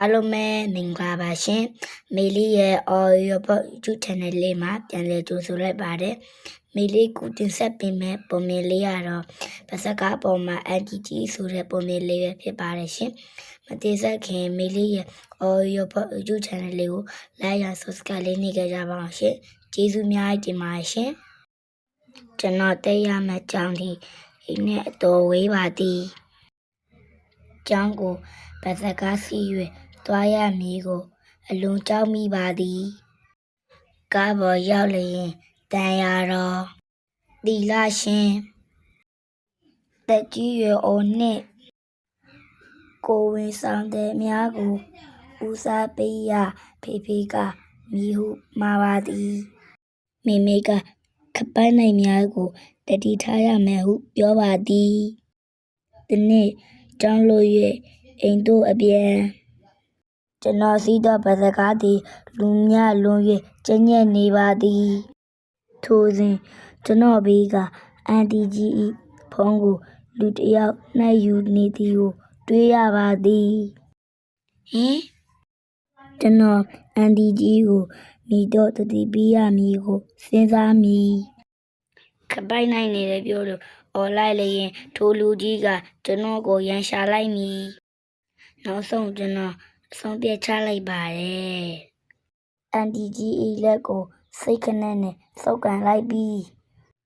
အားလုံးပဲမင်္ဂလာပါရှင်မေလေးရဲ့ audio book YouTube channel လေးမှာပြန်လည်ကြိုဆိုလိုက်ပါတယ်မေလေးကိုတင်ဆက်ပေးမယ့်ပုံမြင်လေးကတော့ပါစကားပေါ်မှာ NGG ဆိုတဲ့ပုံမြင်လေးပဲဖြစ်ပါတယ်ရှင်မတင်ဆက်ခင်မေလေးရဲ့ audio book YouTube channel လေးကို like ရ subscribe လေးနှိပ်ကြကြပါအောင်ရှင်ကျေးဇူးအများကြီးတင်ပါတယ်ရှင်ကျွန်တော်တက်ရမယ့်ကြောင်းဒီဒီနဲ့အတော်ဝေးပါသည်ကျောင်းကိုဗဇကားစီ၍ သွားရမည်ကို အလွန်ကြောက်မိပါသည်ကားပေါ်ရောက်လျင်တန်ရာတော်တီလာရှင်တက်ကြီးရွယ်အိုနှင့်ကိုဝင်ဆောင်တဲ့များကိုဦးစားပေးရဖေဖေကမိဟုမှာပါသည်မိမိကခပန်းနိုင်များကိုတတိထားရမယ်ဟုပြောပါသည်ဒီနေ့ကျောင်းလို့၍အိမ်တို့အပြန် ကျွန်တော်စီးသောဗစကားသည် လူမြလွန်၍ကျဉ်းညက်နေပါသည်ထိုစဉ်ကျွန်တော်ဘေးကအန်တီကြီး၏ဖုန်းကို လူတစ်ယောက်နှိုက်ယူနေသည်ကို တွေ့ရပါသည်ဟင်ကျွန်တော်အန်တီကြီးကိုမိတော့တတိပေးရမည်ကိုစဉ်းစားမိခပိုက်နိုင်နေတယ်ပြောလို့អော်လိုက်လျင်ထိုလူကြီးကကျွန်တော်ကိုရန်ရှာလိုက်မည်နောက်ဆုံးကျွန်တော်အ ဆုံးပြတ်ချလိုက်ပါတယ်အန်တီကြီးဤလက်ကိုစိတ်ခနဲ့နဲ့စုပ်ကန်လိုက်ပြီး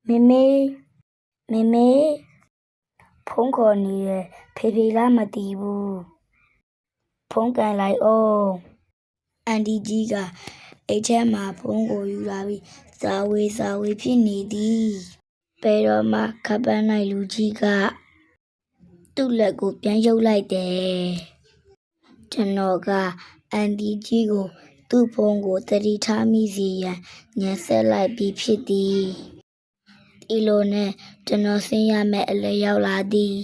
မေမေမေမေဖုန်းခေါ်နေရဖေဖေလားမတီးဘူးဖုန်းကန်လိုက်အောင်အန်တီကြီးကအိတ်ထဲမှာဖုန်းကိုယူလာပြီးဇာဝေဇာဝေဖြစ်နေသည်ဘယ်တော့မှခပ်ပန်းလိုက်လူကြီးကသူ့လက်ကိုပြန်ရုပ်လိုက်တယ် ကျွန်တော်ကအန်ဒီကြီးကို သူ့ဖုန်းကိုတတိထားမိစီရန်ညှက်ဆက်လိုက်ပြီးဖြစ်သည်ဒီလိုနဲ့ကျွန်တော်ဆင်းရမယ့်အလဲရောက်လာသည်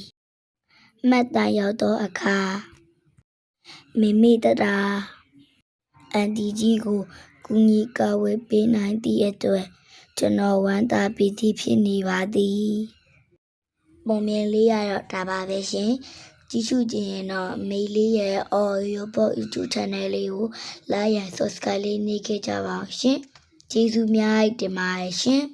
မှတ်တမ်းရောက်သောအခါမိမိတတာအန်ဒီကြီးကိုကူညီကာဝယ်ပေးနိုင်သည့်အတွက်ကျွန်တော်ဝမ်းသာပီတိဖြစ်နေပါသည်ပုံမြင်လေးရတော့ဒါပါပဲရှင် ကြည့်ရှုကြည့်ရင်တော့မေလေးရဲ့ audio book YouTube channel လေးကို like and subscribe လေးနှိပ်ခဲ့ကြပါအောင်ရှင်ကျေးဇူးများတင်ပါတယ်ရှင်